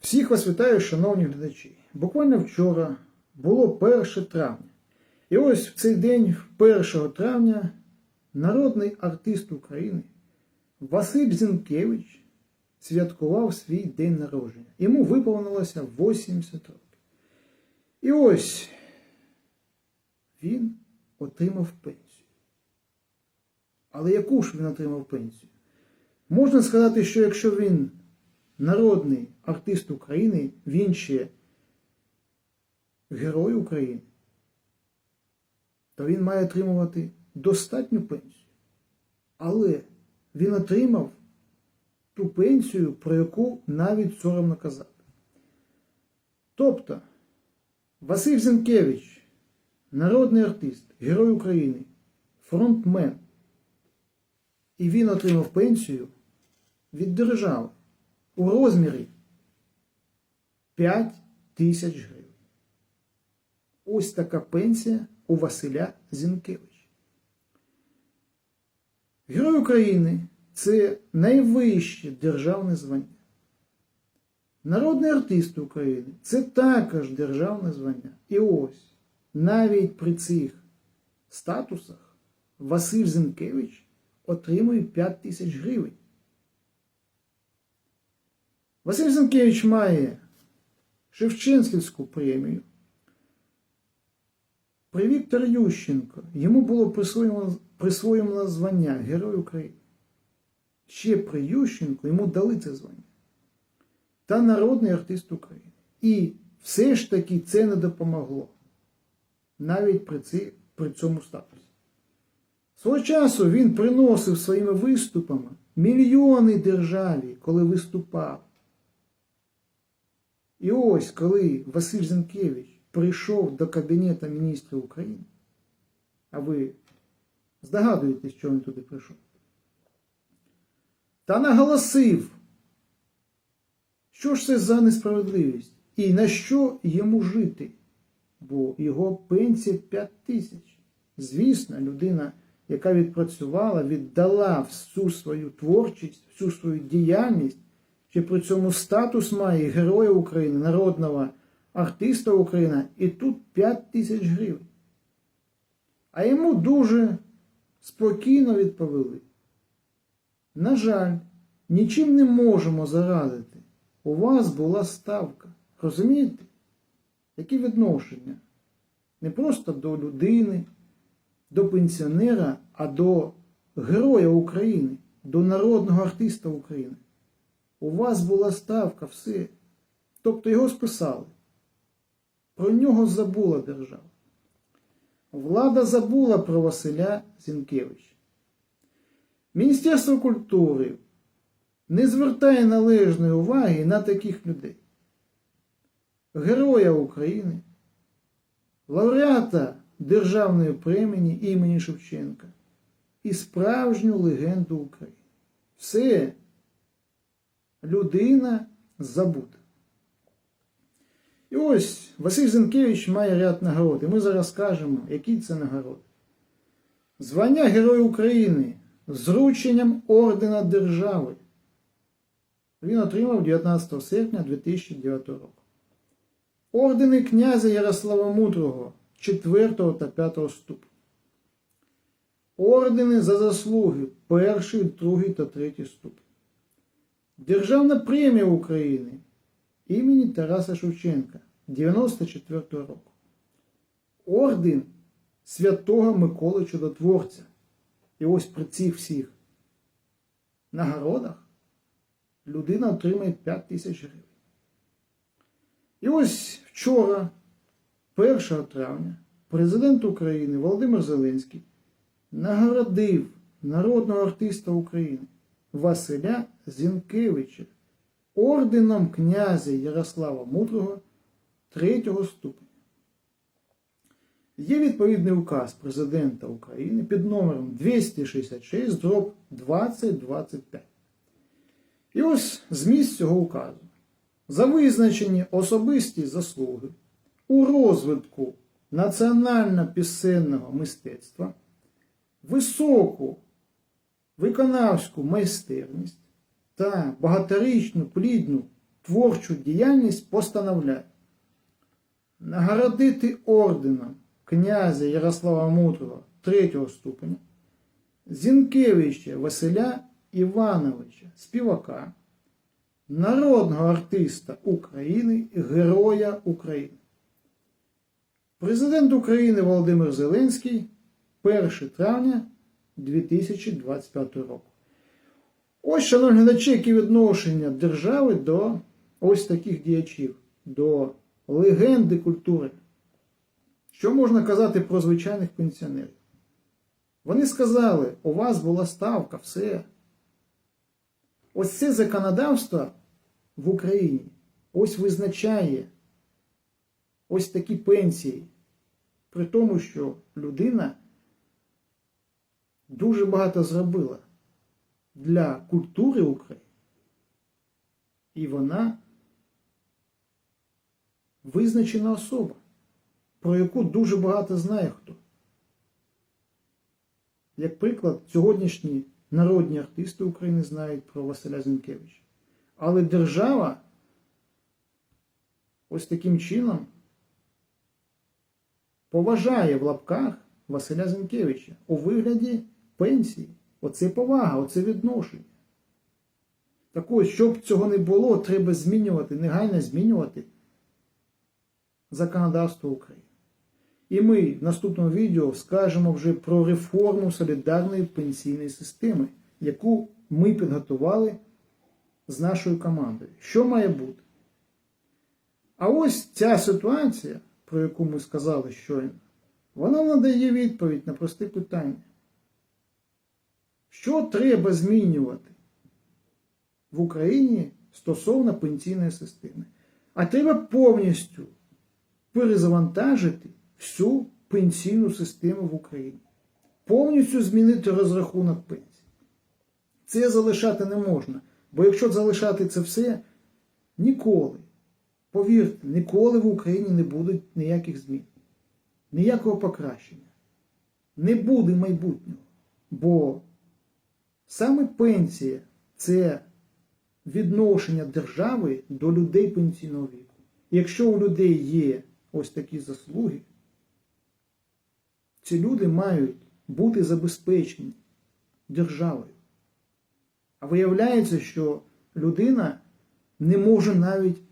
Всіх вас вітаю, шановні глядачі. Буквально вчора було 1 травня. І ось в цей день, 1 травня, народний артист України Василь Зінкевич святкував свій день народження. Йому виповнилося 80 років. І ось він отримав пенсію. Але яку ж він отримав пенсію? Можна сказати, що якщо він народний артист України, він ще герой України, то він має отримувати достатню пенсію. Але він отримав ту пенсію, про яку навіть соромно казати. Тобто, Василь Зінкевич, народний артист, герой України, фронтмен, і він отримав пенсію від держави у розмірі 5 тисяч гривень. Ось така пенсія у Василя Зінкевича. Герой України це найвище державне звання. Народний артист України це також державне звання. І ось навіть при цих статусах Василь Зінкевич отримує 5 тисяч гривень. Василь Зінкевич має Шевченківську премію. При Віктор Ющенко йому було присвоєно, присвоєно звання Герой України. Ще при Ющенку йому дали це звання. Та народний артист України. І все ж таки це не допомогло. Навіть при, ці, при цьому статусі. Свого часу він приносив своїми виступами мільйони державі, коли виступав. І ось, коли Василь Зінкевич прийшов до Кабінету міністрів України, а ви здогадуєтесь, що він туди прийшов, та наголосив, що ж це за несправедливість і на що йому жити, бо його пенсія 5 тисяч. Звісно, людина, яка відпрацювала, віддала всю свою творчість, всю свою діяльність, чи при цьому статус має Героя України, народного артиста України, і тут 5 тисяч гривень. А йому дуже спокійно відповіли. На жаль, нічим не можемо зарадити. У вас була ставка. Розумієте? Які відношення? Не просто до людини, до пенсіонера, а до Героя України, до народного артиста України. У вас була ставка, все. Тобто його списали. Про нього забула держава. Влада забула про Василя Зінкевича. Міністерство культури не звертає належної уваги на таких людей. Героя України, лауреата Державної премії імені Шевченка і справжню легенду України. Все людина забута. І ось Василь Зінкевич має ряд нагород. І ми зараз скажемо, які це нагороди. Звання Героя України з врученням Ордена Держави. Він отримав 19 серпня 2009 року. Ордени князя Ярослава Мудрого 4 та 5 ступеня. Ордени за заслуги 1, 2 та 3 ступень. Державна премія України імені Тараса Шевченка 94 року. Орден Святого Миколи Чудотворця. І ось при цих всіх нагородах людина отримає 5 тисяч гривень. І ось вчора, 1 травня, президент України Володимир Зеленський нагородив народного артиста України Василя Зінкевича орденом князя Ярослава Мудрого третього ступеня. Є відповідний указ президента України під номером 266 дроб 2025. І ось зміст цього указу. За визначені особисті заслуги у розвитку національно-пісенного мистецтва, високу виконавську майстерність та багаторічну плідну творчу діяльність постановляє нагородити орденом князя Ярослава Мудрого третього ступеня, Зінкевича Василя Івановича, співака, народного артиста України, Героя України. Президент України Володимир Зеленський 1 травня 2025 року. Ось, шановні глядачі, які відношення держави до ось таких діячів, до легенди культури. Що можна казати про звичайних пенсіонерів? Вони сказали, у вас була ставка, все. Ось це законодавство в Україні ось визначає ось такі пенсії. При тому, що людина дуже багато зробила для культури України. І вона визначена особа, про яку дуже багато знає хто. Як приклад, сьогоднішні народні артисти України знають про Василя Зінкевича. Але держава ось таким чином поважає в лапках Василя Зінкевича у вигляді пенсії. Оце повага, оце відношення. Так ось, щоб цього не було, треба змінювати, негайно змінювати законодавство України. І ми в наступному відео скажемо вже про реформу солідарної пенсійної системи, яку ми підготували з нашою командою. Що має бути? А ось ця ситуація, про яку ми сказали щойно, вона надає відповідь на просте питання. Що треба змінювати в Україні стосовно пенсійної системи? А треба повністю перезавантажити всю пенсійну систему в Україні. Повністю змінити розрахунок пенсії. Це залишати не можна. Бо якщо залишати це все, ніколи, повірте, ніколи в Україні не буде ніяких змін, ніякого покращення. Не буде майбутнього. Бо саме пенсія це відношення держави до людей пенсійного віку. Якщо у людей є ось такі заслуги, ці люди мають бути забезпечені державою. А виявляється, що людина не може навіть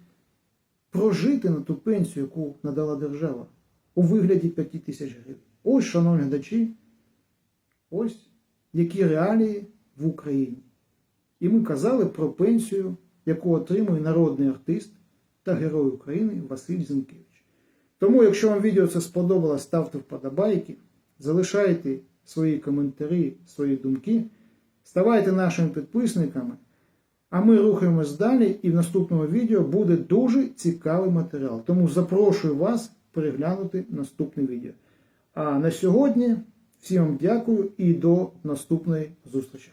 прожити на ту пенсію, яку надала держава у вигляді 5 тисяч гривень. Ось, шановні глядачі, ось які реалії в Україні. І ми казали про пенсію, яку отримує народний артист та герой України Василь Зінкевич. Тому, якщо вам відео це сподобалось, ставте вподобайки, залишайте свої коментарі, свої думки, ставайте нашими підписниками, а ми рухаємось далі і в наступному відео буде дуже цікавий матеріал. Тому запрошую вас переглянути наступне відео. А на сьогодні всім вам дякую і до наступної зустрічі.